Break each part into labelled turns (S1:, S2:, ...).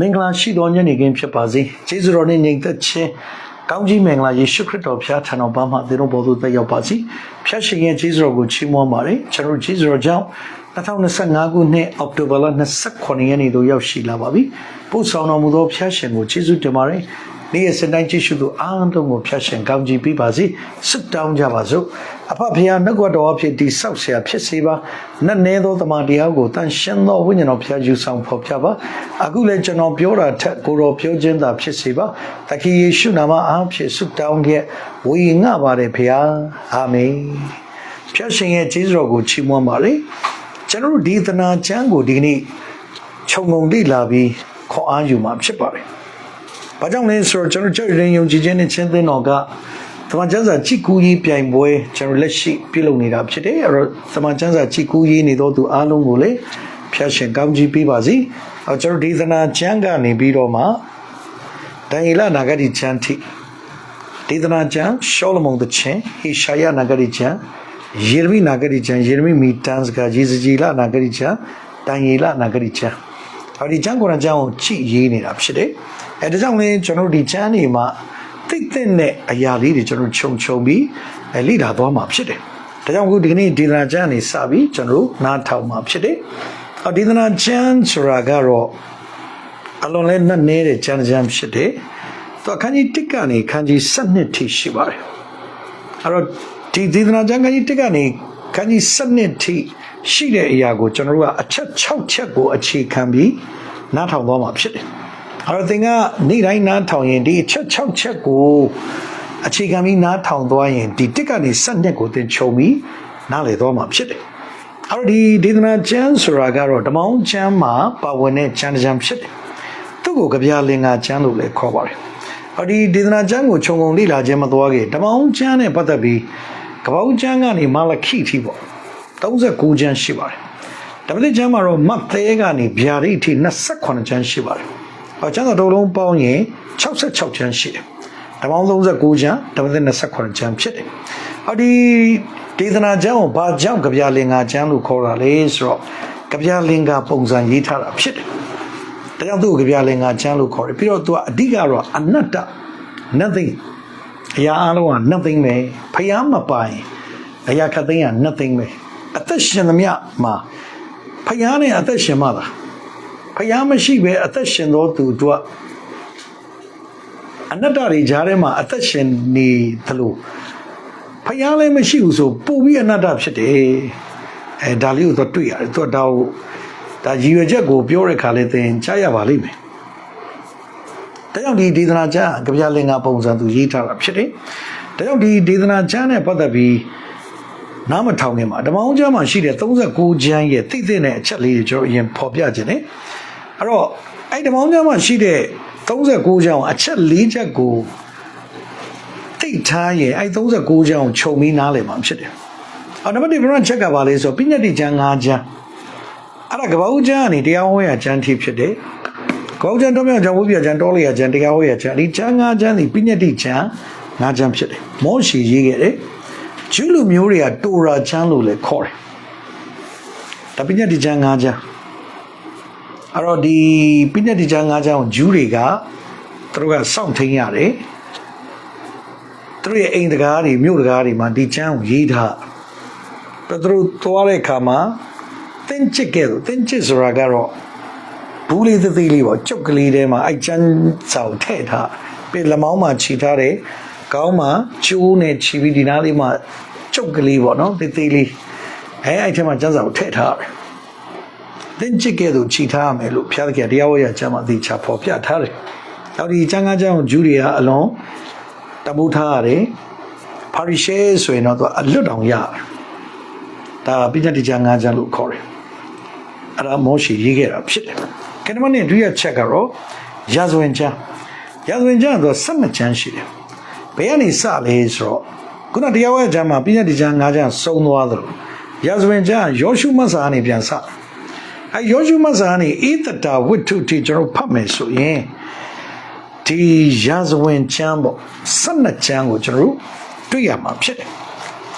S1: မင်္ဂလာရှိသောညနေခင်းဖြစ်ပါစေကျေးဇူးတော်နဲ့ညီသက်ခြင်းကောင်းကြီးမင်္ဂလာယေရှုခရစ်တော်ဖျားထံတော်ဘာမှသင်တို့ဘောသူတက်ရောက်ပါစေဖျားရှင်ရဲ့ကျေးဇူးတော်ကိုချီးမွမ်းပါတယ်ကျွန်တော်တို့ကျေးဇူးတော်ကြောင့်2025ခုနှစ်အောက်တိုဘာလ29ရက်နေ့သို့ရောက်ရှိလာပါပြီပို့ဆောင်တော်မူသောဖျားရှင်ကိုကျေးဇူးတင်ပါတယ်နေ့ရက်စတိုင်းကြည့်ရှုသူအားလုံးကိုဖျားရှင်ကောင်းကြီးပေးပါစေဆုတောင်းကြပါစို့ အဖဖျားနှုတ်ကပတော်အဖြစ်ဒီဆောက်ဆရာဖြစ်စေပါနတ်နဲသောတမန်တရားကိုတန်ရှင်းသောဝိညာဉ်တော်ဖျားယူဆောင်ဖော်ပြပါအခုလည်းကျွန်တော်ပြောတာထက်ကိုတော်ပြောခြင်းသာဖြစ်စေပါသခင်ယေရှုနာမအားဖြင့်ဆုတောင်းခဲ့ဝေငှပါတယ်ဖျားအာမင်ဖျားရှင်ရဲ့ကျေးဇူးတော်ကိုချီးမွမ်းပါလေကျွန်တော်တို့ဒီသနာချမ်းကိုဒီကနေ့ခြုံငုံလေ့လာပြီးခေါ်အားယူမှာဖြစ်ပါတယ်။ဘာကြောင့်လဲဆိုတော့ကျွန်တော်ကြောက်ရင်ယုံကြည်ခြင်းနဲ့ချင်းသင်းတော်က သမန်ကျမ်းစာကြည်ကူးရေးပြိုင်ပွဲကျွန်တော်လက်ရှိပြုလုပ်နေတာဖြစ်တယ်။အဲ့တော့သမန်ကျမ်းစာကြည်ကူးရေးနေတော့သူအားလုံးကိုလည်းဖျက်ရှင်ကောင်းကြီးပေးပါစီ။အော်ကျွန်တော်ဒီသနာကျမ်းကနေပြီးတော့မှဒံယေလနာဂတိကျမ်းထိဒေသနာကျမ်းရှောလမုန်သချင်းဟေရှာယနာဂတိကျမ်းယေရမိနာဂတိကျမ်းယေရမိမီတန်စကာယေဇကြီးလနာဂတိကျမ်းဒံယေလနာဂတိကျမ်းအော်ဒီကျမ်းကိုယ်တိုင်ကျမ်းကိုကြည့်ရေးနေတာဖြစ်တယ်အဲဒါကြောင့်လည်းကျွန်တော်တို့ဒီကျမ်းတွေမှာ သိတဲ့နဲ့အရာလေးတွေကျွန်တော်တို့ခြုံခြုံပြီးအဲလိလာသွားမှာဖြစ်တယ်ဒါကြောင့်အခုဒီကနေ့ဒေသနာကျမ်းနေစပြီးကျွန်တော်တို့နားထောင်မှာဖြစ်တယ်အော်ဒေသနာကျမ်းဆိုတာကတော့အလွန်လဲနှက်နေတဲ့ကျမ်းတစ်ကျမ်းဖြစ်တယ်သူအခန်းကြီး1ကနေအခန်းကြီး7ထိရှိပါတယ်အဲ့တော့ဒီဒေသနာကျမ်းခန်းကြီး1ကနေခန်းကြီး7ထိရှိတဲ့အရာကိုကျွန်တော်တို့ကအချက်6ချက်ကိုအခြေခံပြီးနားထောင်သွားမှာဖြစ်တယ် အဲ့တော့သင်ကနေ့တိုင်းနားထောင်ရင်ဒီအချက်6ချက်ကိုအခြေခံပြီးနားထောင်သွားရင်ဒီ1ကနေ7ကိုသင်ခြုံပြီးနားလည်သွားမှာဖြစ်တယ်အဲ့တော့ဒီဒေသနာကျမ်းဆိုတာကတော့ဓမ္မအောင်ကျမ်းမှာပါဝင်တဲ့ကျမ်းတစ်ကျမ်းဖြစ်တယ်သူ့ကိုကြပြလင်္ကာကျမ်းလို့လည်းခေါ်ပါတယ်။အော်ဒီဒေသနာကျမ်းကိုခြုံငုံလေ့လာခြင်းမသွားခင်ဓမ္မအောင်ကျမ်းနဲ့ပတ်သက်ပြီးကပ္ပဦးကျမ်းကနေမာလခိထိပေါ့39ကျမ်းရှိပါတယ်။ဓမ္မသစ်ကျမ်းမှာတော့မတ်သဲကနေဗျာဒိတ်ထိ28ကျမ်းရှိပါတယ်။ အော်ကျမ်းစာတော်လုံးပေါင်းရင်66ကျမ်းရှိတယ်။ဓမ္မအောင်39ကျမ်းဓမ္မသစ်28ကျမ်းဖြစ်တယ်။အော်ဒီဒေသနာကျမ်းကိုဘာကြောင့်ကြပြလင်္ကာကျမ်းလို့ခေါ်တာလဲဆိုတော့ကြပြလင်္ကာပုံစံရေးထားတာဖြစ်တယ်။ဒါကြောင့်သူ့ကိုကြပြလင်္ကာကျမ်းလို့ခေါ်တယ်ပြီးတော့သူကအဓိကတော့အနတ္တ nothing အရာအလုံးက nothing ပဲဖျားမပိုင်အရာခတ်သိမ်းက nothing ပဲအသက်ရှင်သမျှမှာဖျားနဲ့အသက်ရှင်မှလား ဖျားမရှိပဲအသက်ရှင်သောသူတို့အနတ္တတွေကြားထဲမှာအသက်ရှင်နေသလိုဖျားလည်းမရှိဘူးဆိုပို့ပြီးအနတ္တဖြစ်တယ်အဲဒါလေးကိုတော့တွေ့ရတယ်သူကဒါကိုဒါရည်ရွယ်ချက်ကိုပြောတဲ့ခါလေးသင်ကြားရပါလိမ့်မယ်ဒါကြောင့်ဒီဒေသနာကျမ်းကဗျာလင်္ကာပုံစံသူရေးထားတာဖြစ်တယ်။ဒါကြောင့်ဒီဒေသနာကျမ်းနဲ့ပတ်သက်ပြီးနားမထောင်ခင်မှာဓမ္မအောင်ကျမ်းမှာရှိတဲ့39ကျမ်းရဲ့သိသိတဲ့အချက်လေးတွေကျွန်တော်အရင်ဖော်ပြခြင်းနဲ့ အဲ့တော့အဲ့ဓမ္မအောင်ကျမ်းမှာရှိတဲ့39ကျမ်းအချက်၄ချက်ကိုသိထားရင်အဲ့39ကျမ်းကိုခြုံပြီးနားလည်မှာဖြစ်တယ်။အော်နံပါတ်1ဘုရားချက်ကပါလေဆိုပိညတိကျမ်း၅ကျမ်းအဲ့ဒါကပ္ပဦးကျမ်းကနေတရားဟောရာကျမ်းထိဖြစ်တယ်။ကောင်းကျမ်းတော်မြောက်ကျမ်းဝိပ္ပယကျမ်းတောလျာကျမ်းတရားဟောရာကျမ်းဒီကျမ်း၅ကျမ်းဒီပိညတိကျမ်း၅ကျမ်းဖြစ်တယ်။မောရှေရေးခဲ့တယ်။ဂျူးလူမျိုးတွေကတိုရာကျမ်းလို့လည်းခေါ်တယ်။ဒါပိညတိကျမ်း၅ကျမ်း အဲ့တော့ဒီပိညတိကျမ်း၅ကျမ်းကိုဂျူးတွေကသူတို့ကစောင့်ထိန်ရတယ်။သူတို့ရဲ့အိမ်တကားတွေမြို့တကားတွေမှာဒီကျမ်းကိုရေးထားသူတို့သွားတဲ့အခါမှာသင်ချစ်ခဲ့တယ်သင်ချစ်ဆိုတာကတော့ဘူးလေးသေးသေးလေးပေါ့ကျုပ်ကလေးထဲမှာအဲ့ကျန်းစာကိုထည့်ထားပြီးလက်မောင်းမှာခြိထားတယ်ကောင်းမှာကျိုးနဲ့ခြိပြီးဒီနားလေးမှာကျုပ်ကလေးပေါ့နော်သေးသေးလေးအဲအဲ့ထဲမှာကျန်းစာကိုထည့်ထားတယ် သင်ချစ်ခဲ့သူခြိထားရမယ်လို့ဖျားသခင်တရားဝဲရကျမ်းမှာအသေးချဖော်ပြထားတယ်နောက်ဒီကျမ်းကားကျမ်းကိုဂျူးတွေကအလွန်တမိုးထားရတယ်ပါရီရှဲဆိုရင်တော့သူအလွတ်တောင်ရတယ်ဒါပိဋကတိကျမ်း၅ကျမ်းလို့ခေါ်တယ်အဲ့ဒါမောရှေရေးခဲ့တာဖြစ်တယ်ကနမနဲ့ဒုတိယချက်ကတော့ရာဇဝင်ကျမ်းရာဇဝင်ကျမ်းကတော့၁၂ကျမ်းရှိတယ်ဘယ်ကနေစလဲဆိုတော့ခုနတရားဝဲကျမ်းမှာပိဋကတိကျမ်း၅ကျမ်းစုံသွားသလိုရာဇဝင်ကျမ်းယောရှုမတ်စာကနေပြန်စ အဲယောရှုမတ်စာကနေဣသတာဝိတ္ထုတိကျွန်တော်ဖတ်မယ်ဆိုရင်ဒီရာဇဝင်ကျမ်းပေါ့၁၂ကျမ်းကိုကျွန်တော်တို့တွေ့ရမှာဖြစ်တယ်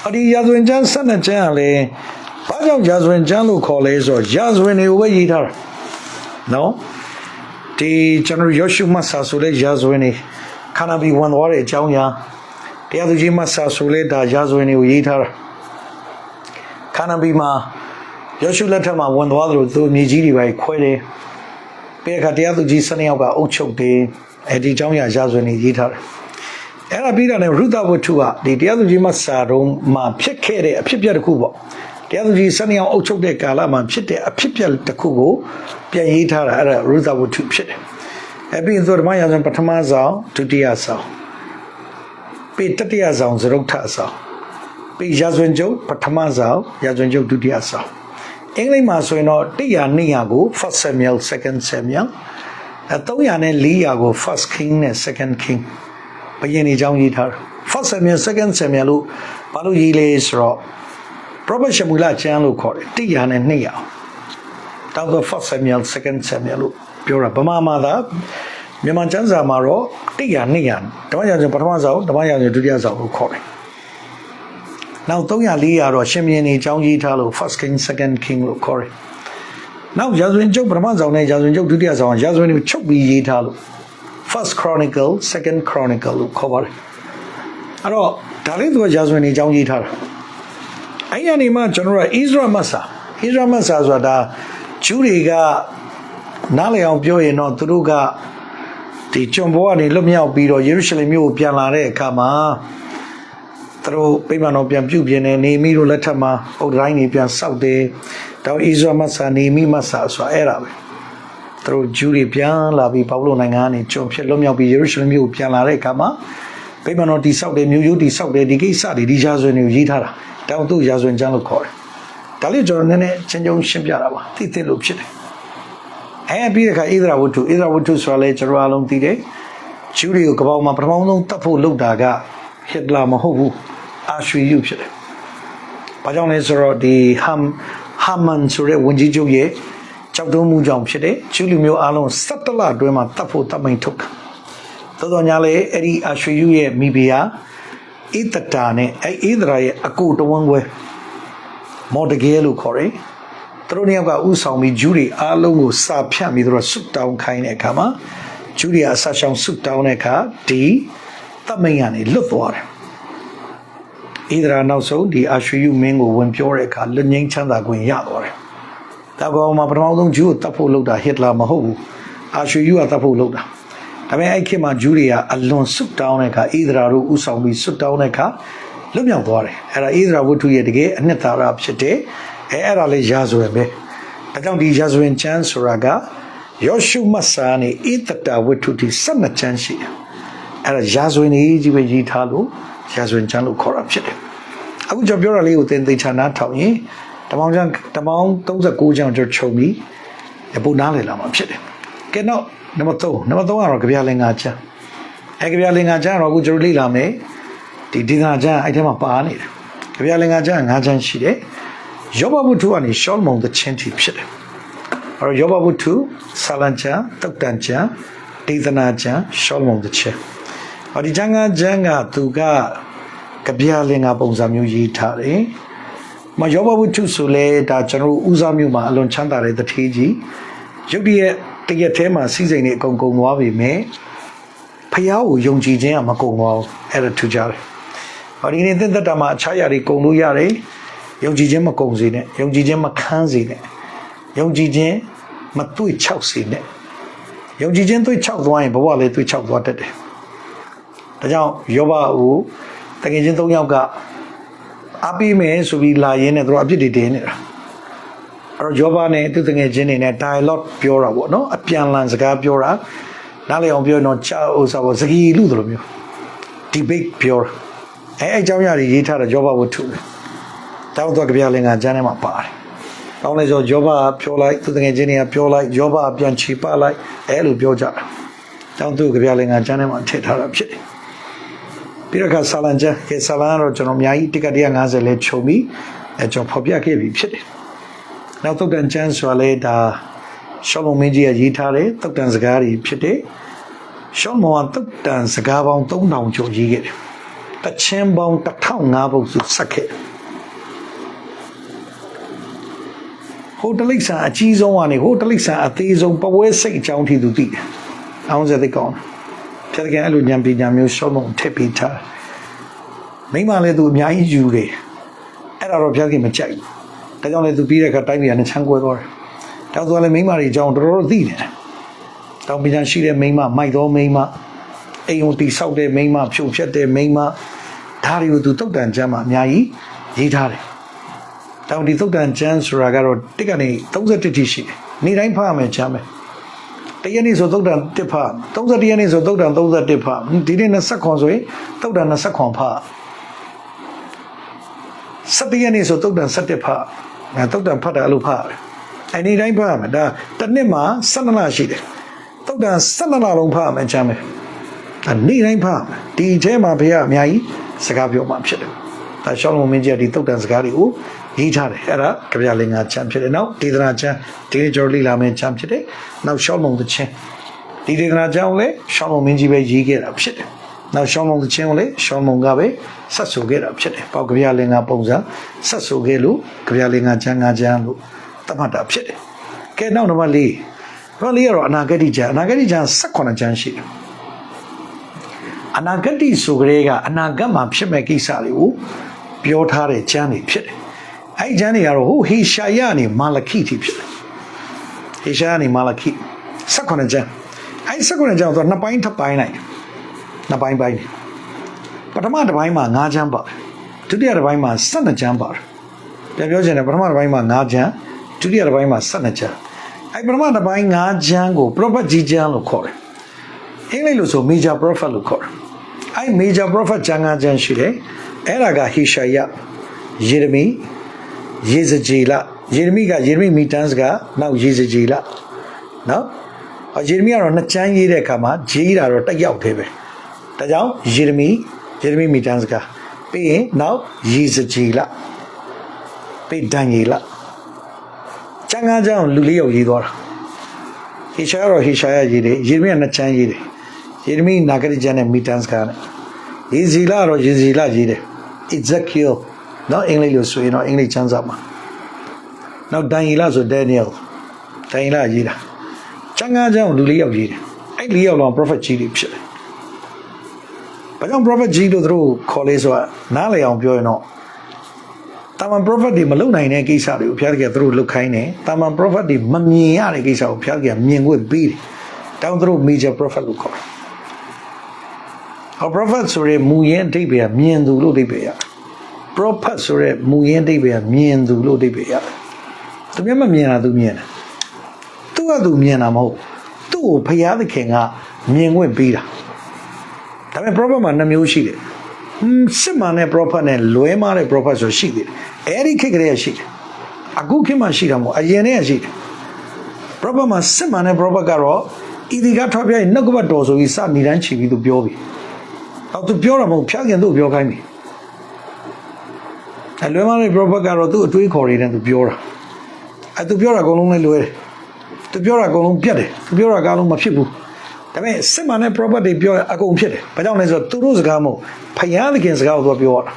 S1: အဒီရာဇဝင်ကျမ်း၁၂ကျမ်းကလည်းဘာကြောင့်ရာဇဝင်ကျမ်းလို့ခေါ်လဲဆိုတော့ရာဇဝင်တွေကိုပဲရေးထားတာနော်ဒီကျွန်တော်ယောရှုမဆာဆိုတဲ့ရာဇဝင်နေခန္ဓာဘီဝင်သွားတဲ့အကြောင်းအရာတရားသူကြီးမဆာဆိုတဲ့ဒါရာဇဝင်တွေကိုရေးထားတာခန္ဓာဘီမှာ ယောရှုလက်ထက်မှာဝင်သွားတယ်လို့သူမြေကြီးတွေပဲခွဲတယ်ပြီးတဲ့အခါတရားသူကြီးစနေယောက်ကအုပ်ချုပ်တယ်အဲဒီအကြောင်းအရာရာဇဝင်တွေရေးထားတယ်အဲ့ဒါပြီးတာနဲ့ရုဒဝတ္ထုကဒီတရားသူကြီးမဆာတော့မှာဖြစ်ခဲ့တဲ့အဖြစ်အပျက်တစ်ခုပေါ့တရားသူကြီးစနေယောက်အုပ်ချုပ်တဲ့ကာလမှာဖြစ်တဲ့အဖြစ်အပျက်တစ်ခုကိုပြန်ရေးထားတာအဲ့ဒါရုဒဝတ္ထုဖြစ်တယ်အဲ့ပြီးတော့ဓမ္မရာဇဝင်ပထမဆောင်ဒုတိယဆောင်ပြီးတတိယဆောင်သရုတ်ထဆောင်ပြီးရာဇဝင်ကျုပ်ပထမဆောင်ရာဇဝင်ကျုပ်ဒုတိယဆောင် အင်္ဂလိပ်မှာဆိုရင်တော့100 200ကို first Samuel second Samuel အဲ300နဲ့400ကို first king နဲ့ second king ဘယင်းဒီကြောင်းရေးထားတာ first Samuel second Samuel လို့ဘာလို့ရေးလဲဆိုတော့ prophet ရှမူလကျမ်းလို့ခေါ်တယ်100နဲ့200တောက်တော့ first Samuel second Samuel လို့ပြောတာဗမာမှာသာမြန်မာကျမ်းစာမှာတော့100 200ဓမ္မရာဇဝင်ပထမဆောင်ဓမ္မရာဇဝင်ဒုတိယဆောင်လို့ခေါ်တယ် နောက်300 400တော့ရှင်ဘုရင်နေအကြောင်းရေးထားလို့ first king second king လို့ခေါ်တယ်နောက်ရာဇဝင်ကျုပ်ပထမဆောင်နဲ့ရာဇဝင်ကျုပ်ဒုတိယဆောင်ရာဇဝင်ကိုချုပ်ပြီးရေးထားလို့ first chronicle second chronicle လို့ခေါ်ပါတယ်အဲ့တော့ဒါလေးသူကရာဇဝင်နေအကြောင်းရေးထားတာအဲ့ရနေမှကျွန်တော်တို့က Israel Massa Israel Massa ဆိုတာဒါဂျူးတွေကနားလည်အောင်ပြောရင်တော့သူတို့ကဒီကျွန်ဘောကနေလွတ်မြောက်ပြီးတော့ယေရုရှလင်မြို့ကိုပြန်လာတဲ့အခါမှာ သူတို့ပြိမာတော်ပြန်ပြုတ်ပြင်းနေနေမိတို့လက်ထက်မှာအုတ်တိုင်းတွေပြန်စောက်တယ်တောင်ဣဇရမတ်ဆာနေမိမတ်ဆာဆိုတာအဲ့ဒါပဲသူတို့ဂျူးတွေပြန်လာပြီးပေါလုနိုင်ငံကနေကျွန်ဖြစ်လွတ်မြောက်ပြီးယေရုရှလင်မြို့ကိုပြန်လာတဲ့အခါမှာပြိမာတော်တိစောက်တယ်မြို့ရိုးတိစောက်တယ်ဒီကိစ္စတွေဒီရာဇဝင်တွေကိုရေးထားတာတောင်သူရာဇဝင်ကျမ်းလို့ခေါ်တယ်ဒါလေးကျွန်တော်နည်းနည်းချင်းချင်းရှင်းပြတာပါသိသိလို့ဖြစ်တယ်အဲပြီးတဲ့အခါဣသရာဝတ္ထုဣသရာဝတ္ထုဆိုတာလဲကျွန်တော်အားလုံးသိတယ်ဂျူးတွေကိုကပောက်မှာပထမဆုံးတတ်ဖို့လုပ်တာကဟစ်လာမဟုတ်ဘူး အာရွှေယူဖြစ်တယ်။ဘာကြောင့်လဲဆိုတော့ဒီဟမ်ဟာမန်ဆိုတဲ့ဝန်ကြီးချုပ်ရဲ့ကြောက်တုံးမှုကြောင့်ဖြစ်တယ်။ဂျူးလူမျိုးအားလုံး17လအတွင်းမှာတတ်ဖို့တတ်မိန်ထုတ်တာ။သောတော်ညာလေအဲ့ဒီအာရွှေယူရဲ့မိဖုရားဣတတာနဲ့အဲ့ဣသရာရဲ့အကိုတဝန်းခွဲမော်ဒဂဲလို့ခေါ်တယ်။သူတို့နှစ်ယောက်ကဥဆောင်ပြီးဂျူးတွေအားလုံးကိုစာဖြတ်ပြီးသူတို့ဆွတ်တောင်းခိုင်းတဲ့အခါမှာဂျူးတွေအဆရှောင်ဆွတ်တောင်းတဲ့အခါဒီတတ်မိန်ကနေလွတ်သွားတယ် ဣဒရာနောက်ဆုံးဒီအာရွှေယုမင်းကိုဝင်ပြောတဲ့အခါလွတ်ငင်းချမ်းသာခွင့်ရသွားတယ်။ဒါကောင်မှာပထမဆုံးဂျူးကိုတတ်ဖို့လုပ်တာဟစ်လာမဟုတ်ဘူး။အာရွှေယုကတတ်ဖို့လုပ်တာ။ဒါပေမဲ့အဲ့ခေတ်မှာဂျူးတွေကအလွန်စွတ်တောင်းတဲ့အခါဣဒရာတို့ဥဆောင်ပြီးစွတ်တောင်းတဲ့အခါလွတ်မြောက်သွားတယ်။အဲ့ဒါဣဒရာဝတ္ထုရဲ့တကယ်အနှစ်သာရဖြစ်တဲ့အဲအဲ့ဒါလေးရာဇဝင်ပဲ။ဒါကြောင့်ဒီရာဇဝင်ချမ်းဆိုတာကယောရှုမတ်စာနဲ့ဣတတဝတ္ထုဒီ12ချမ်းရှိတယ်။အဲ့ဒါရာဇဝင်ကြီးပဲရေးထားလို့ ရာဇဝင်ချမ်းလို့ခေါ်တာဖြစ်တယ်။အခုကျွန်တော်ပြောတာလေးကိုသင်သိချာနားထောင်ရင်တမောင်ချမ်းတမောင်39ချမ်းကျွန်တော်ခြုံပြီးအပူနားလည်လာမှာဖြစ်တယ်။ကဲတော့နံပါတ်3နံပါတ်3ကတော့ကြပြလင်္ကာချမ်း။အဲကြပြလင်္ကာချမ်းတော့အခုကျွန်တော်လေ့လာမယ်။ဒီဒီငါချမ်းအဲ့ထဲမှာပါနေတယ်။ကြပြလင်္ကာချမ်း5ချမ်းရှိတယ်။ယောဘဝတ္ထုကနေရှောလမုန်သချင်းတီဖြစ်တယ်။အဲ့တော့ယောဘဝတ္ထုဆာလံချမ်းတုတ်တန်ချမ်းဒေသနာချမ်းရှောလမုန်သချင်း။ ဟောဒီချမ်းကချမ်းကသူကကြပြလင်္ကာပုံစံမျိုးရေးထားတယ်။မယောဘဝတ္ထုဆိုလဲဒါကျွန်တော်ဦးစားမျိုးမှာအလွန်ချမ်းသာတဲ့တထေးကြီးရုတ်တရက်တရက်ထဲမှာစီစိန်နေအကုန်ကုန်သွားပြီမဲ့ဖះကိုယုံကြည်ခြင်းကမကုန်ပါဘူးအဲ့ဒါထူကြတယ်။ဟောဒီနေ့သင်သက်တာမှာအခြားຢာတွေကုန်လို့ရတယ်။ယုံကြည်ခြင်းမကုန်စေနဲ့ယုံကြည်ခြင်းမခန်းစေနဲ့ယုံကြည်ခြင်းမတွေ့ချောက်စေနဲ့ယုံကြည်ခြင်းတွေ့ချောက်သွားရင်ဘဝလည်းတွေ့ချောက်သွားတတ်တယ်။ ဒါကြောင့်ယောဘကိုတကယ်ချင်း၃ယောက်ကအားပေးမယ်ဆိုပြီးလာရင်းနဲ့သူတို့အပြစ်တွေတင်နေတာအဲ့တော့ယောဘနဲ့သူတငယ်ချင်းတွေနဲ့ dialogue ပြောတာပေါ့နော်အပြန်လန်စကားပြောတာနားလည်အောင်ပြောတော့ချာဥစ္စာပေါ့စကီလူတို့လိုမျိုး debate ပြောတာအဲအကြောင်းအရာတွေရေးထားတာယောဘဝတ္ထုလေတောင်းတော့ကြပြလင်္ကာကျမ်းထဲမှာပါတယ်တောင်းလဲဆိုယောဘပြောလိုက်သူတငယ်ချင်းတွေကပြောလိုက်ယောဘပြန်ချီပလိုက်အဲလိုပြောကြတာတောင်းသူကြပြလင်္ကာကျမ်းထဲမှာထည့်ထားတာဖြစ်တယ် ပြီးတော့ကဆာလန်ကျမ်းကဲဆာလန်ကတော့ကျွန်တော်အများကြီးတိက150လဲခြုံပြီးအဲကျွန်တော်ဖော်ပြခဲ့ပြီဖြစ်တယ်နောက်သုတ်တန်ကျမ်းဆိုတာလဲဒါရှောလုံးမင်းကြီးကရေးထားတဲ့သုတ်တန်စကားတွေဖြစ်တဲ့ရှောမောင်ကသုတ်တန်စကားပေါင်း3000ကျော်ရေးခဲ့တယ်တချင်းပေါင်း1005ပုဒ်စုဆက်ခဲ့ဟဟိုတလိษံအကြီးဆုံးကနေဟိုတလိษံအသေးဆုံးပပွဲစိတ်အကြောင်းထိသူသိတယ်အောင်စက်သိကောင်းတယ် ဖြတ်ကဲအဲ့လိုဉာဏ်ပညာမျိုးရှော့မုံထည့်ပြီးထားမိမလည်းသူအများကြီးယူတယ်အဲ့ဒါတော့ဖြတ်ကဲမကြိုက်ဘူးဒါကြောင့်လည်းသူပြီးတဲ့အခါတိုင်းပြည်ကနဲ့ချမ်းကွဲသွားတယ်တောက်သွားလည်းမိမတွေအကြောင်းတော်တော်သိတယ်တောင်ပညာရှိတဲ့မိမမိုက်သောမိမအိမ်ုံတိဆောက်တဲ့မိမဖြိုဖြက်တဲ့မိမဒါတွေကိုသူတုတ်တန်ချမ်းမှာအများကြီးရေးထားတယ်တောင်ဒီသုတ်တန်ကျမ်းဆိုတာကတော့တစ်ကနေ31ထိရှိတယ်။နေ့တိုင်းဖတ်ရမယ်ကျမ်းပဲ။ တရက်နေ့ဆိုသုတ်တန်1ဖတ်31ရက်နေ့ဆိုသုတ်တန်31ဖတ်ဒီနေ့20ခွန်ဆိုရင်သုတ်တန်20ခွန်ဖတ်17ရက်နေ့ဆိုသုတ်တန်17ဖတ်ငါသုတ်တန်ဖတ်တာအဲ့လိုဖတ်ရတယ်။အဲနေ့တိုင်းဖတ်ရမယ်ဒါတစ်နှစ်မှာ12လရှိတယ်။သုတ်တန်12လလုံးဖတ်ရမယ်ကျမ်းပဲ။အဲနေ့တိုင်းဖတ်ရမယ်ဒီအထဲမှာဘုရားအများကြီးစကားပြောမှဖြစ်တယ်။ဒါရှောင်းလုံးမင်းကြီးကဒီသုတ်တန်စကားတွေကို ရေးထားတယ်အဲ့ဒါကြပြလင်္ကာချမ်းဖြစ်တယ်နော်ဒေသနာချမ်းဒီနေ့ကျွန်တော်လေ့လာမယ့်ချမ်းဖြစ်တယ်နောက်ရှောင်းလုံးသချင်းဒီဒေသနာချမ်းကိုလည်းရှောင်းလုံးမင်းကြီးပဲရေးခဲ့တာဖြစ်တယ်နောက်ရှောင်းလုံးသချင်းကိုလည်းရှောင်းလုံးကပဲဆက်ဆိုခဲ့တာဖြစ်တယ်ပေါက်ကြပြလင်္ကာပုံစံဆက်ဆိုခဲ့လို့ကြပြလင်္ကာချမ်းငါချမ်းလို့သတ်မှတ်တာဖြစ်တယ်ကဲနောက်နံပါတ်၄နံပါတ်၄ကတော့အနာဂတ်ချမ်းအနာဂတ်ချမ်း18ချမ်းရှိတယ်အနာဂတ်ဆိုကြတဲ့ကအနာဂတ်မှာဖြစ်မဲ့ကိစ္စတွေကိုပြောထားတဲ့ချမ်းတွေဖြစ်တယ် အဲ့ဒီကျမ်းတွေကတော့ဟိုဟေရှာယကနေမာလခိထိဖြစ်တယ်ဟေရှာယကနေမာလခိ18ကျမ်းအဲ့ဒီ18ကျမ်းတော့နှစ်ပိုင်းထပ်ပိုင်းလိုက်နှစ်ပိုင်းပိုင်းပထမတစ်ပိုင်းမှာ9ကျမ်းပါတယ်ဒုတိယတစ်ပိုင်းမှာ12ကျမ်းပါတယ်ပြန်ပြောချင်တယ်ပထမတစ်ပိုင်းမှာ9ကျမ်းဒုတိယတစ်ပိုင်းမှာ12ကျမ်းအဲ့ပထမတစ်ပိုင်း9ကျမ်းကို prophet ကြီးကျမ်းလို့ခေါ်တယ်အင်္ဂလိပ်လိုဆို major prophet လို့ခေါ်တယ်အဲ့ major prophet ကျမ်း9ကျမ်းရှိတယ်အဲ့ဒါကဟေရှာယယေရမိ ယေဇဂျေလယေရမိကယေရမိမီတန်းစကနောက်ယေဇဂျေလနော်အယေရမိကတော့နှစ်ချမ်းရေးတဲ့အခါမှာဂျေးတာတော့တက်ရောက်သေးပဲဒါကြောင့်ယေရမိယေရမိမီတန်းစကပြီးရင်နောက်ယေဇဂျေလပြီးဒန်ယေလချမ်းငါးချမ်းလူလေးယောက်ရေးသွားတာဟေရှာကတော့ဟေရှာယရေးတယ်ယေရမိကနှစ်ချမ်းရေးတယ်ယေရမိနာဂရိကျမ်းနဲ့မီတန်းစကနဲ့ယေဇီလကတော့ယေဇီလရေးတယ် Ezekiel နော်အင်္ဂလိပ်လိုဆိုရင်တော့အင်္ဂလိပ်ချမ်းစာမှာနောက်ဒန်ယီလာဆိုဒန်နီယယ်ဒန်ယီလာရေးတာချမ်းငါးချမ်းကိုလူလေးယောက်ရေးတယ်အဲ့လေးယောက်တော့ prophet ကြီးတွေဖြစ်တယ်ဘာကြောင့် prophet ကြီးလို့သူတို့ခေါ်လဲဆိုတာနားလည်အောင်ပြောရင်တော့တာမန် prophet တွေမလုပ်နိုင်တဲ့ကိစ္စတွေကိုဘုရားသခင်ကသူတို့လုပ်ခိုင်းတယ်တာမန် prophet တွေမမြင်ရတဲ့ကိစ္စကိုဘုရားသခင်ကမြင်ခွင့်ပေးတယ်တောင်းသူတို့ major prophet လို့ခေါ်တယ်ဟော prophet ဆိုရဲမူရင်းအဓိပ္ပာယ်ကမြင်သူလို့အဓိပ္ပာယ်ရတယ် prophet ဆိုရဲမူရင်းအဓိပ္ပာယ်ကမြင်သူလို့အဓိပ္ပာယ်ရတယ်သူမျက်မမြင်တာသူမြင်တယ်သူကသူမြင်တာမဟုတ်သူ့ကိုဘုရားသခင်ကမြင်ခွင့်ပေးတာဒါပေမဲ့ prophet မှာနှစ်မျိုးရှိတယ်ဟွန်းစစ်မှန်တဲ့ prophet နဲ့လွဲမားတဲ့ prophet ဆိုရှိတယ်အဲ့ဒီခေတ်ကလေးကရှိတယ်အခုခေတ်မှာရှိတာမဟုတ်အရင်တည်းကရှိတယ် prophet မှာစစ်မှန်တဲ့ prophet ကတော့ဤဒီကထွက်ပြရင်နှုတ်ကပတ်တော်ဆိုပြီးစနေတန်းချီပြီးသူပြောပြီအော်သူပြောတာမဟုတ်ဖျားခင်သူ့ပြောခိုင်းပြီ အလွဲမားတဲ့ prophet ကတော့သူ့အတွေးခေါ်တွေနဲ့သူပြောတာအဲသူပြောတာအကုန်လုံးလည်းလွဲတယ်သူပြောတာအကုန်လုံးပြတ်တယ်သူပြောတာအကုန်လုံးမဖြစ်ဘူးဒါပေမဲ့စစ်မှန်တဲ့ prophet တွေပြောရင်အကုန်ဖြစ်တယ်ဘာကြောင့်လဲဆိုတော့သူတို့စကားမဟုတ်ဖယားသခင်စကားကိုသူပြောတာ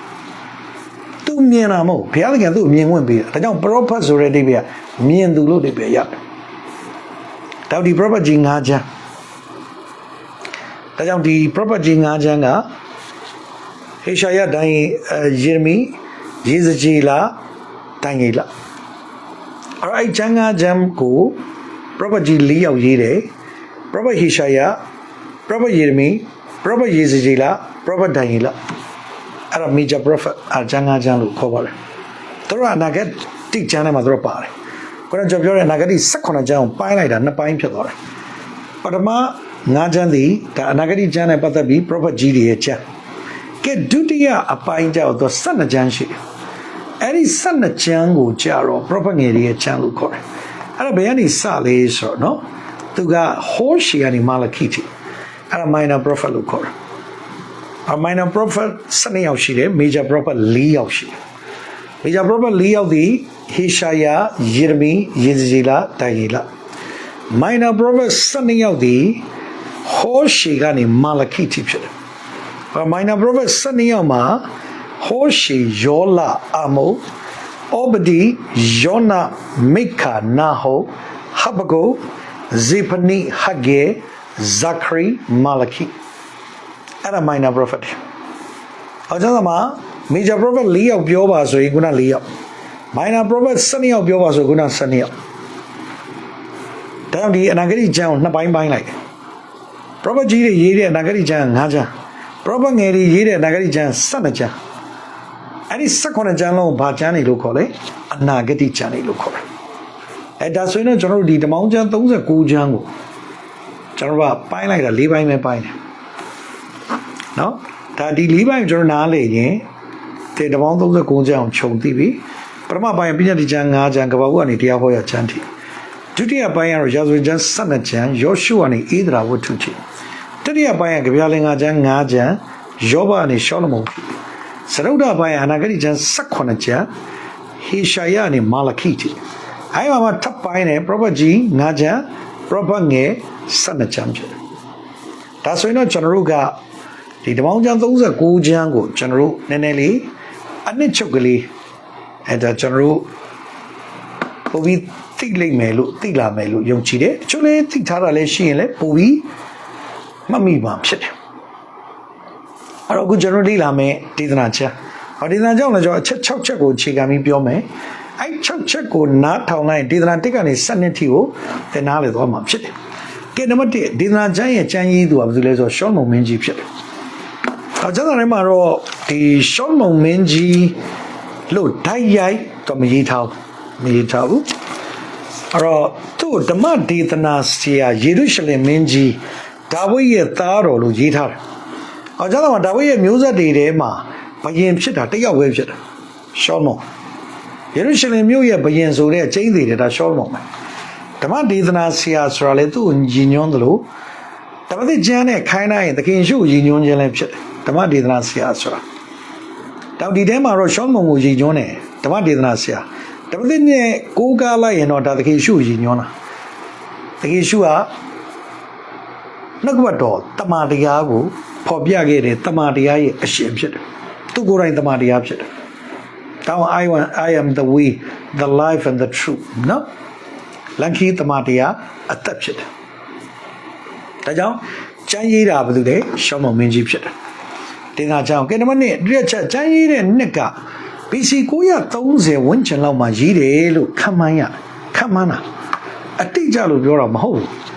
S1: သူမြင်တာမဟုတ်ဘုရားသခင်သူ့မြင်ခွင့်ပေးတာဒါကြောင့် prophet ဆိုတဲ့အိဗေကမြင်သူလို့အိဗေရတယ်တော့ဒီ prophet ကြီး၅ချမ်းဒါကြောင့်ဒီ prophet ကြီး၅ချမ်းကဟေရှာယဒိုင်ယေရမိ ယေဇဂျေလာဒိုင်ယေလာအဲ့အဲ့ချမ်း၅ချမ်းကို prophet ကြီး၄ယောက်ရေးတယ် prophet ဟေရှာယ prophet ယေရမိ prophet ယေဇဂျေလာ prophet ဒိုင်ယေလာအဲ့ဒါ major prophet အချမ်း၅ချမ်းလို့ခေါ်ပါတယ်သူတို့ကအနာဂတ်တိချမ်းထဲမှာသူတို့ပါတယ်ကိုရကျွန်တော်ပြောတဲ့အနာဂတ်18ချမ်းကိုပိုင်းလိုက်တာနှစ်ပိုင်းဖြစ်သွားတယ်ပထမ9ချမ်းသည်ဒါအနာဂတ်ချမ်းနဲ့ပတ်သက်ပြီး prophet ကြီးတွေရဲ့ချမ်းကဲဒုတိယအပိုင်းကျတော့သူ12ချမ်းရှိတယ် အဲ့ဒီ12ချမ်းကိုကြာတော့ prophet ငယ်တွေရဲ့ချမ်းလို့ခေါ်တယ်အဲ့ဒါဘယ်ကနေစလဲဆိုတော့နော်သူက Hoshi ကနေ Malachi ထိအဲ့ဒါ minor prophet လို့ခေါ်တယ်အ minor prophet 12ယောက်ရှိတယ် major prophet 4ယောက်ရှိတယ် major prophet 4ယောက်ဒီဟေရှာယယေရမိယေဇေလဒိုင်ယေလ minor prophet 12ယောက်ဒီဟောရှေကနေမာလခိတိဖြစ်တယ်။ minor prophet 12ယောက်မှာ ဟောရှေယောလအာမုဩပတိယောနာမိခာနာဟောဟဘဂုဇေဖနီဟဂေဇခရီမာလခိအဲ့ဒါ minor prophet အကြောင်းကမှာ major prophet ၄ယောက်ပြောပါဆိုရင်ခုန၄ယောက် minor prophet 7ယောက်ပြောပါဆိုခုန7ယောက်ဒါကြောင့်ဒီအနာဂတိကျမ်းကိုနှစ်ပိုင်းပိုင်းလိုက်တယ် prophet ကြီးတွေရေးတဲ့အနာဂတိကျမ်း၅ကျမ်း prophet ငယ်တွေရေးတဲ့အနာဂတိကျမ်း12ကျမ်း အဲ့ဒီ18ကျမ်းလုံးကိုဘာကျမ်းတွေလို့ခေါ်လဲအနာဂတိကျမ်းတွေလို့ခေါ်တယ်အဲဒါဆိုရင်တော့ကျွန်တော်တို့ဒီဓမ္မောင်းကျမ်း39ကျမ်းကိုကျွန်တော်တို့ကပိုင်းလိုက်တာ၄ပိုင်းပဲပိုင်းတယ်နော်ဒါဒီ၄ပိုင်းကိုကျွန်တော်နားလေရင်ဒီဓမ္မောင်း39ကျမ်းကိုခြုံသိပြီပထမပိုင်းပညာတိကျမ်း5ကျမ်းကပ္ပဝကနေတရားဟောရကျမ်းထိဒုတိယပိုင်းကတော့ရာဇဝင်ကျမ်း12ကျမ်းယောရှုကနေဣဒရာဝတ္ထုထိတတိယပိုင်းကကြပြလင်္ကာကျမ်း5ကျမ်းယောဘကနေရှောလမုန်ထိစ ရုဒ္ဓပိုင်းအနာဂတိကျမ်း18ကျမ်းဟေရှာယကနေမာလခိထိအဲမှာမှာထပ်ပိုင်းတယ် prophet ကြီး5ကျမ်း prophet ငယ်12ကျမ်းဖြစ်တယ်ဒါဆိုရင်တော့ကျွန်တော်တို့ကဒီဓမ္မောင်းကျမ်း39ကျမ်းကိုကျွန်တော်တို့နည်းနည်းလေးအနှစ်ချုပ်ကလေးအဲဒါကျွန်တော်တို့ပို့ပြီးသိလိမ့်မယ်လို့သိလာမယ်လို့ယုံကြည်တယ်အချို့လည်းသိထားတာလည်းရှိရင်လည်းပို့ပြီးမှတ်မိပါဖြစ်တယ် အဲ့တော့အခုကျွန်တော်လေ့လာမယ်ဒေသနာချက်ဟောဒေသနာကြောင့်လည်းကျွန်တော်အချက်6ချက်ကိုအခြေခံပြီးပြောမယ်အဲ့6ချက်ကိုနားထောင်လိုက်ဒေသနာ1ကနေ7နှစ်ထိကိုသင်နာလေသွားမှာဖြစ်တယ်ကဲနံပါတ်1ဒေသနာချမ်းရဲ့ချမ်းရေးသူကဘာလို့လဲဆိုတော့ရှောလမုန်မင်းကြီးဖြစ်တယ်အကျဉ်းသားထဲမှာတော့ဒီရှောလမုန်မင်းကြီးလို့ဓာတ်ရိုက်တော့မရေးထားဘူးမရေးထားဘူးအဲ့တော့သူ့ဓမ္မဒေသနာဆရာယေရုရှလင်မင်းကြီးဒါဝိဒ်ရဲ့သားတော်လို့ရေးထားတယ်။ အကျဉ်းသားမှာဒါဝိဒ်ရဲ့မျိုးဆက်တွေထဲမှာဘယင်ဖြစ်တာတစ်ယောက်ပဲဖြစ်တယ်။ရှောလမုန်ယေရုရှလင်မြို့ရဲ့ဘယင်ဆိုတဲ့အကျိန်းတွေဒါရှောလမုန်ပဲ။ဓမ္မဒေသနာဆရာဆိုတာလေသူ့ကိုညီညွန်းတယ်လို့ဓမ္မသစ်ကျမ်းနဲ့ခိုင်းလိုက်ရင်သခင်ရှုကိုညီညွန်းခြင်းလည်းဖြစ်တယ်။ဓမ္မဒေသနာဆရာဆိုတာတောင်ဒီထဲမှာတော့ရှောလမုန်ကိုညီညွန်းတယ်ဓမ္မဒေသနာဆရာဓမ္မသစ်နဲ့ကိုးကားလိုက်ရင်တော့ဒါသခင်ရှုကိုညီညွန်းတာသခင်ရှုကနှုတ်ကပတ်တော်တမန်တရားကို ဖော်ပြခဲ့တဲ့တမန်တရားရဲ့အရှင်ဖြစ်တယ်သူကိုယ်တိုင်တမန်တရားဖြစ်တယ်တောင်း I want I am the way the life and the truth နော်လန်ခီတမန်တရားအသက်ဖြစ်တယ်ဒါကြောင့်ကျမ်းရေးတာဘာလို့လဲရှောင်းမမင်းကြီးဖြစ်တယ်တင်သာကြောင့်ကဲနံပါတ်1ဒီချက်ကျမ်းရေးတဲ့နှစ်က BC 930ဝန်းကျင်လောက်မှာရေးတယ်လို့ခန့်မှန်းရခန့်မှန်းတာအတိအကျလို့ပြောတာမဟုတ်ဘူး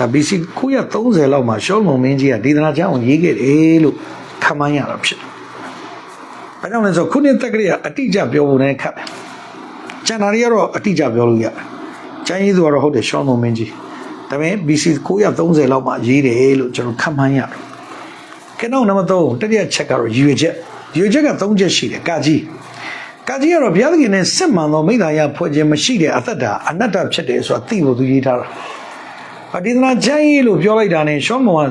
S1: ဒါ BC 930လောက်မှာရှောလမုန်မင်းကြီးကဒေသနာကျမ်းကိုရေးခဲ့တယ်လို့ခန့်မှန်းရတာဖြစ်တယ်။ဘာကြောင့်လဲဆိုခုနှစ်တက္ကရာအတိအကျပြောဖို့လည်းခက်တယ်။ကျန်တာတွေကတော့အတိအကျပြောလို့ရတယ်။ကျမ်းရေးသူကတော့ဟုတ်တယ်ရှောလမုန်မင်းကြီးဒါပေမဲ့ BC 930လောက်မှာရေးတယ်လို့ကျွန်တော်ခန့်မှန်းရတယ်။ကဲနောက်နံပါတ်3တတိယချက်ကတော့ရည်ရွယ်ချက်ရည်ရွယ်ချက်က3ချက်ရှိတယ်ကာကြီးကာကြီးကတော့ဘုရားသခင်နဲ့စစ်မှန်သောမိသားရဖွဲ့ခြင်းမရှိတဲ့အသက်တာအနတ္တဖြစ်တယ်ဆိုတာသိဖို့သူရေးထားတာ။ အဒီနာချမ်းရေးလို့ပြောလိုက်တာနဲ့ရှောမောက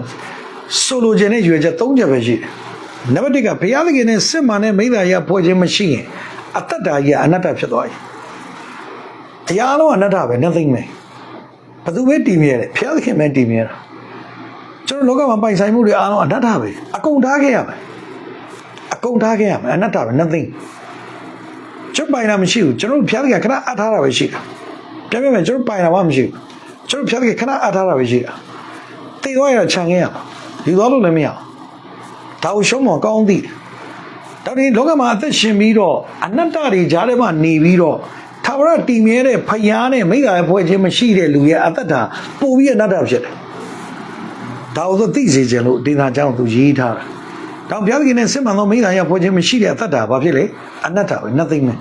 S1: ဆိုလိုခြင်းနဲ့ရွယ်ချက်၃ချက်ပဲရှိတယ်။နံပါတ်၁ကဘုရားသခင်နဲ့စစ်မှန်တဲ့မိသားရဖွဲ့ခြင်းမရှိရင်အသက်တာကြီးကအနတ္တဖြစ်သွားပြီ။တရားလုံးအနတ္တပဲ nothing ပဲ။ဘယ်သူပဲတည်မြဲတယ်ဘုရားသခင်ပဲတည်မြဲတာ။ကျွန်တော်လောကမှာပိုင်ဆိုင်မှုတွေအားလုံးအနတ္တပဲအကုန်ထားခဲ့ရမယ်။အကုန်ထားခဲ့ရမယ်အနတ္တပဲ nothing ကျွန်တော်ပိုင်တာမရှိဘူးကျွန်တော်တို့ဘုရားသခင်ခဏအပ်ထားတာပဲရှိတာ။ပြောပြမယ်ကျွန်တော်ပိုင်တာမှမရှိဘူး။ ကျွန်တော်ဖျက်ခဲ့ခဏအပ်ထားတာပဲရှိတာတည်သွားရတော့ခြံခဲ့ရမှာယူသွားလို့လည်းမရအောင်ဒါကိုရှုံးမော်ကောင်းသိတယ်ဒါတင်လောကမှာအသက်ရှင်ပြီးတော့အနတ္တတွေကြားထဲမှာနေပြီးတော့သာဝရတည်မြဲတဲ့ဖယားနဲ့မိသားဖွဲ့ခြင်းမရှိတဲ့လူရဲ့အသက်တာပို့ပြီးအနတ္တဖြစ်တယ်ဒါကိုသိစေခြင်းလို့ဒေသအကြောင်းသူရေးထားတာတောင်ဘုရားသခင်နဲ့စစ်မှန်သောမိသားရဖွဲ့ခြင်းမရှိတဲ့အသက်တာဘာဖြစ်လဲအနတ္တပဲ nothing ပဲ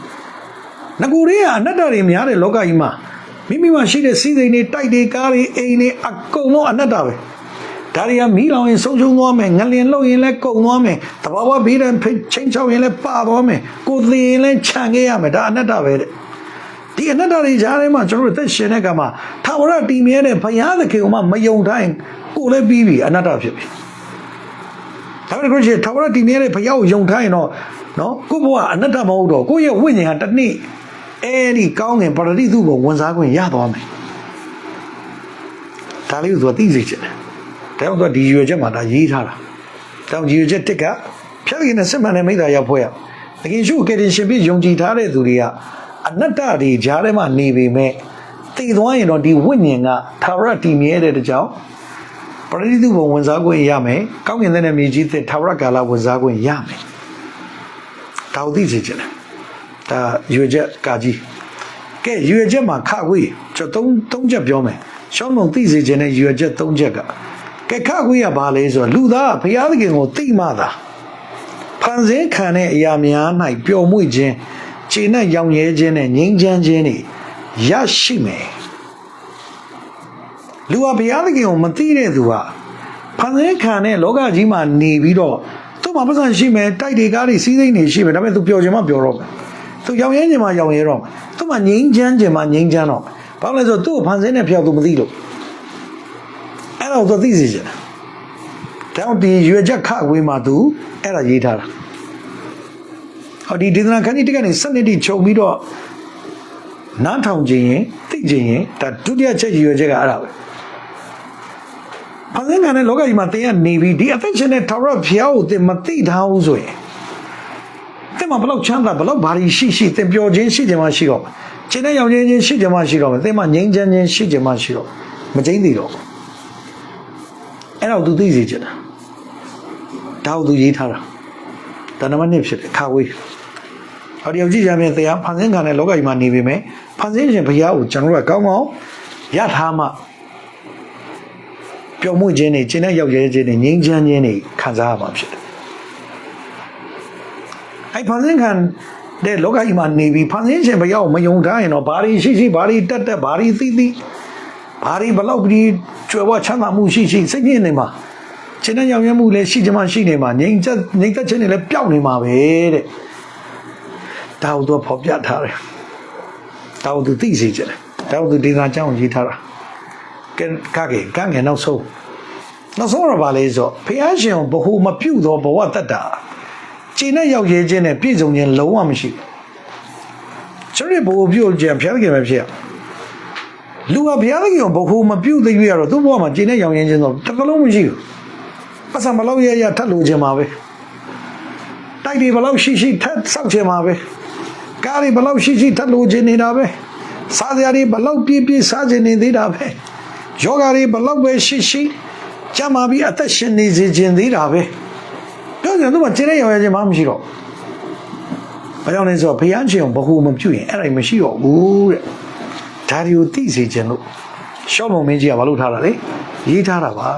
S1: ငကူတွေကအနတ္တတွေများတဲ့လောကကြီးမှာ မိမိမှာရှိတဲ့စီးစိမ်တွေတိုက်တွေကားတွေအိမ်တွေအကုန်လုံးအနတ္တပဲဒါတွေကမီးလောင်ရင်ဆုံးရှုံးသွားမယ်ငလင်လှုပ်ရင်လည်းကုန်သွားမယ်တဘာဝဘေးဒဏ်ချင်းချောက်ရင်လည်းပါသွားမယ်ကိုသေးရင်လည်းခြံခဲ့ရမယ်ဒါအနတ္တပဲတဲ့ဒီအနတ္တတွေကြားထဲမှာကျွန်တော်တို့သက်ရှင်တဲ့ကမှာထာဝရတည်မြဲတဲ့ဘုရားသခင်ကမှမယုံတိုင်းကိုလည်းပြီးပြီအနတ္တဖြစ်ပြီဒါပေမဲ့ကိုကြီးထာဝရတည်မြဲတဲ့ဘုရားကိုယုံထားရင်တော့နော်ကိုဘဝအနတ္တမဟုတ်တော့ကိုရဲ့ဝိညာဉ်ဟာတစ်နေ့ အဲ့ဒီကောင်းငင်ပရတိသူ့ကိုဝန်စားခွင့်ရသွားမယ်ဒါလေးကိုသူကသိစေချင်တယ်ဒါကြောင့်သူကဒီရွယ်ချက်မှာဒါရေးထားတာတောင်ဒီရွယ်ချက်တစ်ကဖြတ်ရည်နဲ့စစ်မှန်တဲ့မိသားရောက်ဖွဲ့ရတကယ်ရှိကယ်တင်ရှင်ပြီးယုံကြည်ထားတဲ့သူတွေကအနတ္တတွေကြားထဲမှာနေပေမဲ့တည်သွားရင်တော့ဒီဝိညာဉ်ကသာဝရတည်မြဲတဲ့တကြောင်ပရိသုဘုံဝင်စားခွင့်ရမယ်ကောင်းကင်တဲ့မြေကြီးတဲ့သာဝရကာလဝင်စားခွင့်ရမယ်ဒါဥသိစေချင်တယ် ဒါရွေချက်ကာကြီးကဲရွေချက်မှာခခွေးကျွန်တော်သုံးသုံးချက်ပြောမယ်ရှောင်းမုံသိစေချင်တဲ့ရွေချက်သုံးချက်ကကဲခခွေးကဘာလဲဆိုတော့လူသားကဘုရားသခင်ကိုသိမှသာဖန်ဆင်းခံတဲ့အရာများ၌ပျော်မွေ့ခြင်းခြေနဲ့ရောင်ရဲခြင်းနဲ့ငြိမ်းချမ်းခြင်းတွေရရှိမယ်လူဟာဘုရားသခင်ကိုမသိတဲ့သူဟာဖန်ဆင်းခံတဲ့လောကကြီးမှာနေပြီးတော့သူ့မှာပတ်စံရှိမယ်တိုက်တွေကားတွေစီးစိမ်တွေရှိမယ်ဒါပေမဲ့သူပျော်ခြင်းမှပျော်တော့မယ် သူရောင်ရဲခြင်းမှရောင်ရဲတော့မယ်သူ့မှာငြိမ်းချမ်းခြင်းမှငြိမ်းချမ်းတော့မယ်ဘာလို့လဲဆိုတော့သူ့ကိုဖန်ဆင်းတဲ့ဖျောက်သူမသိလို့အဲ့တော့သူသိစေချင်တယ်တောင်ဒီရွေချက်ခဝေးမှာသူအဲ့ဒါရေးထားတာဟောဒီဒေသနာခန်းကြီးတက်ကနေစနစ်တိခြုံပြီးတော့နားထောင်ခြင်းရင်သိခြင်းရင်ဒါဒုတိယချက်ရည်ရွယ်ချက်ကအဲ့ဒါပဲဖန်ဆင်းခံတဲ့လောကကြီးမှာတင်ကနေပြီးဒီအသက်ရှင်တဲ့ထာဝရဘုရားကိုတင်မသိထားဘူးဆိုရင်တ င်မှာဘလောက်ချမ်းသာဘလောက်ဘာတွေရှိရှိတင်ပျော်ခြင်းရှိခြင်းမှရှိတော့မယ်ခြေနဲ့ရောင်ခြင်းချင်းရှိခြင်းမှရှိတော့မယ်တင်မှာငြိမ်းချမ်းခြင်းရှိခြင်းမှရှိတော့မကျိန်းသေးတော့ဘူးအဲ့တော့သူသိစေချင်တာဒါကိုသူရေးထားတာဒါနံပါတ်1ဖြစ်တယ်ခါဝေးဟောဒီရောက်ကြည့်ရမယ်တရားဖန်ဆင်းခံတဲ့လောကကြီးမှာနေပေမဲ့ဖန်ဆင်းရှင်ဘုရားကိုကျွန်တော်တို့ကကောင်းကောင်းရထားမှပျော်မွေ့ခြင်းနဲ့ကျင့်တဲ့ရောက်ရဲခြင်းနဲ့ငြိမ်းချမ်းခြင်းတွေခံစားရမှာဖြစ်တယ်။ အဲ့ဖန်ဆင်းခံတဲ့လောကကြီးမှာနေပြီးဖန်ဆင်းရှင်ဘုရားကိုမယုံထားရင်တော့ဘာတွေရှိရှိဘာတွေတက်တက်ဘာတွေသိသိဘာတွေဘလောက်ကြီးကျွယ်ဝချမ်းသာမှုရှိရှိစိတ်ညစ်နေမှာကျင့်တဲ့ရောက်ရဲမှုလည်းရှိချင်မှရှိနေမှာငြိမ်းချက်ငြိမ်းသက်ခြင်းတွေလည်းပျောက်နေမှာပဲတဲ့။ဒါကိုသူကဖော်ပြထားတယ်။ဒါကိုသူသိစေချင်တယ်။ဒါကိုသူဒေသနာကျောင်းကိုရေးထားတာ။ကဲကကေကငယ်နောက်ဆုံးနောက်ဆုံးတော့ဗာလေဆိုဖះရှင်ကိုဘ ਹੁ မပြုတ်သောဘဝတတ္တာ ခြေနဲ့ရောက်ရဲခြင်းနဲ့ပြည့်စုံခြင်းလုံးဝမရှိဘူး။ကျွန်တော်ဘ ਹੁ ပြုတ်ခြင်းဖះခင်ပဲဖြစ်ရ။လူကဘုရားသခင်ကိုဘ ਹੁ မပြုတ်သိရတော့သူ့ဘဝမှာခြေနဲ့ရောက်ရဲခြင်းဆိုတစ်ကလုံးမရှိဘူး။ပတ်စံမလောက်ရရထပ်လို့ခြင်းပါပဲ။တိုက်တွေဘလောက်ရှိရှိထပ်ဆောက်ခြင်းပါပဲ။ကားတွေဘလောက်ရှိရှိထပ်လို့ခြင်းနေတာပဲ။စားစရာတွေဘလောက်ပြည့်ပြည့်စားခြင်းနေသေးတာပဲ။ယောဂါတွေဘလောက်ပဲရှိရှိကြမ်းမာပြီးအသက်ရှင်နေစေခြင်းသေးတာပဲ။ ပြောကြတယ်သူကခြေနဲ့ရောက်ရခြင်းမှမရှိတော့။ဘာကြောင့်လဲဆိုတော့ဘုရားရှင်ကိုဘ ਹੁ မပြုတ်ရင်အဲ့ဒါမရှိတော့ဘူးတဲ့။ဒါတွေကိုသိစေခြင်းလို့ရှော့မုံမင်းကြီးကဘာလို့ထားတာလဲ။ရေးထားတာပါ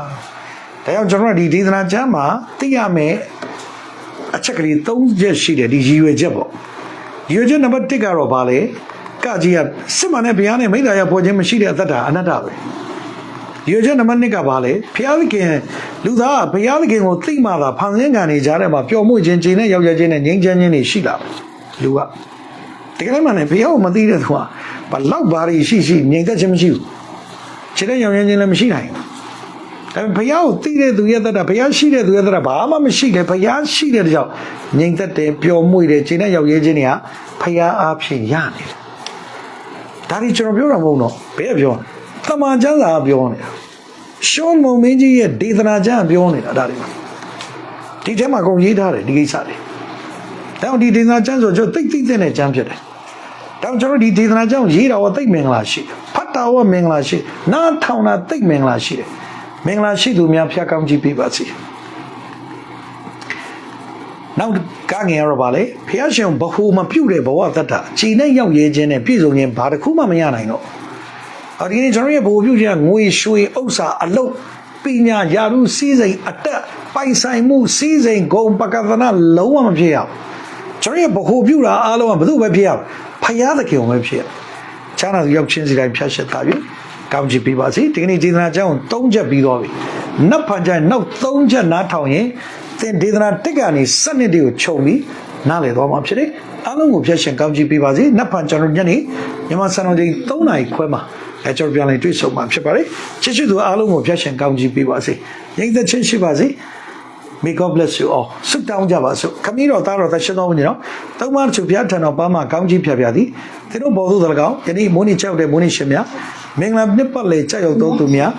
S1: ။ဒါကြောင့်ကျွန်တော်တို့ဒီဒေသနာကျမ်းမှာသိရမယ်အချက်ကလေး၃ချက်ရှိတယ်ဒီရည်ရွယ်ချက်ပေါ့ရည်ရွယ်ချက်နံပါတ်1ကတော့ဘာလဲကကြီးကစစ်မှန်တဲ့ဘုရားနဲ့မိသားရပေါ်ခြင်းမရှိတဲ့အတ္တအနတ္တပဲ ရည်ရွယ်ချက်နံပါတ်2ကဘာလဲဘုရားသခင်လူသားကဘုရားသခင်ကိုသိမှသာဖန်ဆင်းခံနေကြတဲ့မှာပျော်မွေ့ခြင်းခြင်းနဲ့ရောက်ရခြင်းနဲ့ငြိမ်းချမ်းခြင်းတွေရှိလာတယ်လူကတကယ်မှန်တယ်ဘုရားကိုမသိတဲ့သူကဘလောက်ဘာတွေရှိရှိငြိမ်သက်ခြင်းမရှိဘူးခြင်းနဲ့ရောက်ရခြင်းလည်းမရှိနိုင်ဘူးဒါပေမဲ့ဘုရားကိုသိတဲ့သူရဲ့တတ်တာဘုရားရှိတဲ့သူရဲ့တတ်တာဘာမှမရှိတယ်ဘုရားရှိတဲ့ကြောင့်ငြိမ်သက်တယ်ပျော်မွေ့တယ်ခြေနဲ့ရောက်ရဲခြင်းတွေကဘုရားအားဖြင့်ရနေတယ်ဒါဒီကျွန်တော်ပြောတာမဟုတ်တော့ဘယ်ကပြောလဲ တမန်ကျမ်းစာကပြောနေတာရှောမုံမင်းကြီးရဲ့ဒေသနာကျမ်းကပြောနေတာဒါတွေမှာဒီထဲမှာအကုန်ရေးထားတယ်ဒီကိစ္စတွေဒါကြောင့်ဒီဒေသနာကျမ်းဆိုကျွန်တော်သိသိတဲ့နဲ့ကျမ်းဖြစ်တယ်ဒါကြောင့်ကျွန်တော်ဒီဒေသနာကျမ်းကိုရေးတာဟောသိမင်္ဂလာရှိတယ်ဖတ်တာဟောမင်္ဂလာရှိနားထောင်တာသိမင်္ဂလာရှိတယ်မင်္ဂလာရှိသူများဖျက်ကောင်းကြည့်ပေးပါစေနောက်ကငယ်ရတော့ဗာလေဖះရှင်ဘ ਹੁ မပြုတ်တဲ့ဘဝတတ္တခြေနဲ့ရောက်ရဲခြင်းနဲ့ပြည့်စုံခြင်းဘာတစ်ခုမှမရနိုင်တော့အော် ဒီနေ့ကျွန်တော်ရဲ့ဘ ਹੁ ပြုတ်ခြင်းကငွေရွှေဥစ္စာအလုတ်ပညာယာရုစည်းစိမ်အတက်ပိုင်ဆိုင်မှုစည်းစိမ်ဂုံပကသနာလုံးဝမဖြစ်ရဘူးကျွန်တော်ရဲ့ဘ ਹੁ ပြုတ်တာအားလုံးကဘယ်သူပဲဖြစ်ရဖះသခင်ပဲဖြစ်ရချမ်းသာသူရောက်ချင်းစီတိုင်းဖြတ်ရှက်တာပြီကောင်းချီးပေးပါစေဒီကနေ့ဒေသနာကျမ်းကို၃ချက်ပြီးတော့ပြီနတ်ဖန်ကျမ်းနောက်၃ချက်နားထောင်ရင်သင်ဒေသနာတစ်ကနေစနစ်တွေကိုခြုံပြီးနားလည်သွားမှာဖြစ်တယ်အားလုံးကိုဖြတ်ရှင်ကောင်းချီးပေးပါစေနတ်ဖန်ကျွန်တော်ညနေမြန်မာစံတော်ချိန်3နာရီခွဲမှာ အဲကျွန်တော်ပြန်လည်တွေ့ဆုံမှာဖြစ်ပါတယ်ချစ်ချစ်သူအားလုံးကိုဖြတ်ရှင်ကောင်းချီးပေးပါစေရိတ်သက်ချင်းရှိပါစေ May God bless you all ဆုတောင်းကြပါစို့ခမည်းတော်သားတော်သက်ရှင်တော်မူနေတော့သုံးပါးသူဘုရားထံတော်ပါမှာကောင်းကြီးဖြတ်ဖြတ်သည်သင်တို့ဘော်သို့၎င်းယနေ့မိုးနေကြောက်တဲ့မိုးနေရှင်များမင်္ဂလာနှစ်ပတ်လေကြောက်ရောက်သောသူများ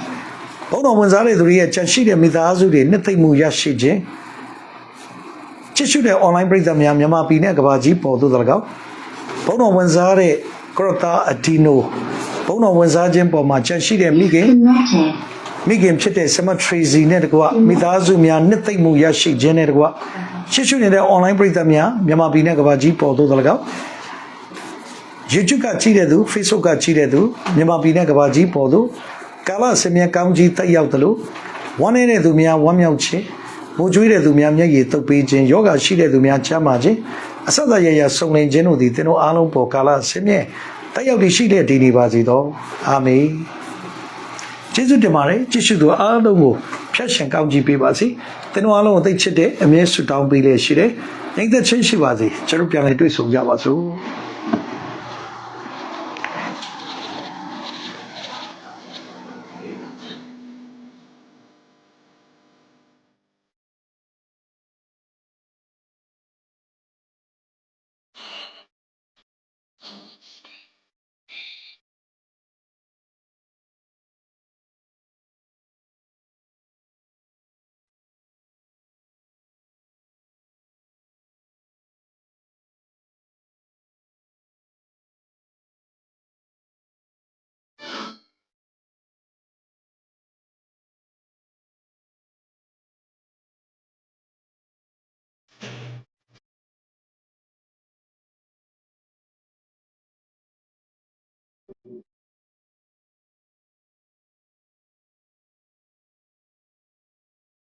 S1: ဘုန်းတော်ဝင်စားတဲ့သူတွေရဲ့ကြံရှိတဲ့မိသားစုတွေနှစ်သိမ့်မှုရရှိခြင်းချစ်ရှုတဲ့ online ပရိသတ်များမြန်မာပြည်နဲ့ကမ္ဘာကြီးပေါ်သို့တ၎င်းဘုံတော်ဝင်စားတဲ့ကရတာအဒီနို ဘုံတော်ဝင်စားခြင်းပေါ်မှာကြန့်ရှိတဲ့မိခင်
S2: Connected.
S1: မိခင်ဖြစ်တဲ့ Cemetery နဲ့တကွမိသားစုများနှစ်သိမ့်မှုရရှိခြင်းနဲ့တကွချစ်ရှုနေတဲ့ online ပရိသတ်များမြန်မာပြည်နဲ့ကမ္ဘာကြီးပေါ်သို့တ၎င်း YouTube ကကြည့်တဲ့သူ Facebook ကကြည့်တဲ့သူမြန်မာပြည်နဲ့ကမ္ဘာကြီးပေါ်သို့ကာလစင်မြကောင်းကြီးတက်ရောက်သလိုဝမ်းနေတဲ့သူများဝမ်းမြောက်ခြင်းမိုးကြွေးတဲ့သူများမျက်ရည်တုပ်ပေးခြင်းယောဂရှိတဲ့သူများချမ်းသာခြင်းအဆက်အရရစုံလင်ခြင်းတို့သည်သင်တို့အားလုံးပေါ်ကာလစင်မြ တက်ရောက်တည်ရှိတဲ့ဒီနေပါစေသောအာမင်ကျေးဇူးတင်ပါတယ်ကြည့်ရှုသူအားလုံးကိုဖျက်ရှင်ကောင်းကြီးပေးပါစေသင်တို့အားလုံးကိုသိချစ်တဲ့အမြဲဆုတောင်းပေးလေရှိတယ်ညီသက်ချင်းရှိပါစေကျွန်တော်ပြန်လည်တွေ့ဆုံကြပါစို့